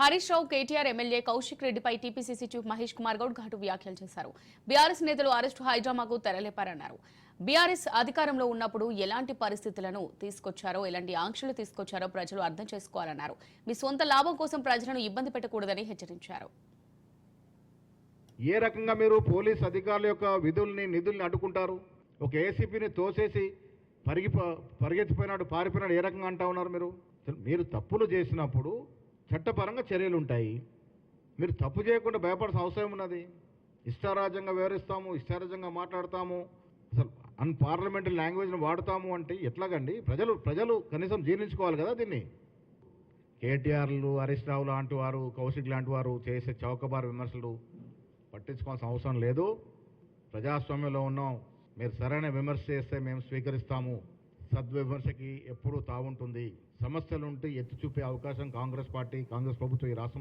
Harish Rao KTR MLA Kaushik రెడ్డిపై TPCC chief Mahesh Kumar Goud ఘాటు వ్యాఖ్యలు చేశారు. బీఆర్ఎస్ నేతలు అరెస్టు హైడ్రామాకు తెరలేపారన్నారు. బీఆర్ఎస్ అధికారంలో ఉన్నప్పుడు ఎలాంటి పరిస్థితులను తీసుకొచ్చారో ఎలాంటి ఆంక్షలు తీసుకొచ్చారో ప్రజలు అర్థం చేసుకోవాలన్నారు. మీ సొంత లాభం కోసం ప్రజలను ఇబ్బంది పెట్టకూడదని హెచ్చరించారు. ఏ రకంగా మీరు పోలీస్ అధికారుల యొక్క విధుల్ని నిధుల్ని అడ్డుకుంటారు? ఒక ఏసీపీని తోసేసి పరిగి పరిగెత్తిపోయినాడు పారిపోయినాడు ఏ రకంగా అంటా ఉన్నారు మీరు? మీరు తప్పులు చేసినప్పుడు చట్టపరంగా చర్యలు ఉంటాయి మీరు తప్పు చేయకుండా భయపడాల్సిన అవసరం ఉన్నది. ఇష్టారాజ్యంగా వివరిస్తాము ఇష్టారాజ్యంగా మాట్లాడతాము అసలు అన్ పార్లమెంటరీ లాంగ్వేజ్ని వాడతాము అంటే ఎట్లాగండి? ప్రజలు ప్రజలు కనీసం జీర్ణించుకోవాలి కదా దీన్ని. కేటీఆర్లు హరీష్ రావు లాంటి వారు కౌశిక్ లాంటి వారు చేసే చౌకబార్ విమర్శలు పట్టించుకోవాల్సిన అవసరం లేదు. ప్రజాస్వామ్యంలో ఉన్నాం. మీరు సరైన విమర్శ చేస్తే మేము స్వీకరిస్తాము. సద్విమర్శకి ఎప్పుడూ తావుంటుంది. సమస్యలుంటే ఎత్తి చూపే అవకాశం కాంగ్రెస్ పార్టీ కాంగ్రెస్ ప్రభుత్వం ఈ రాష్ట్రం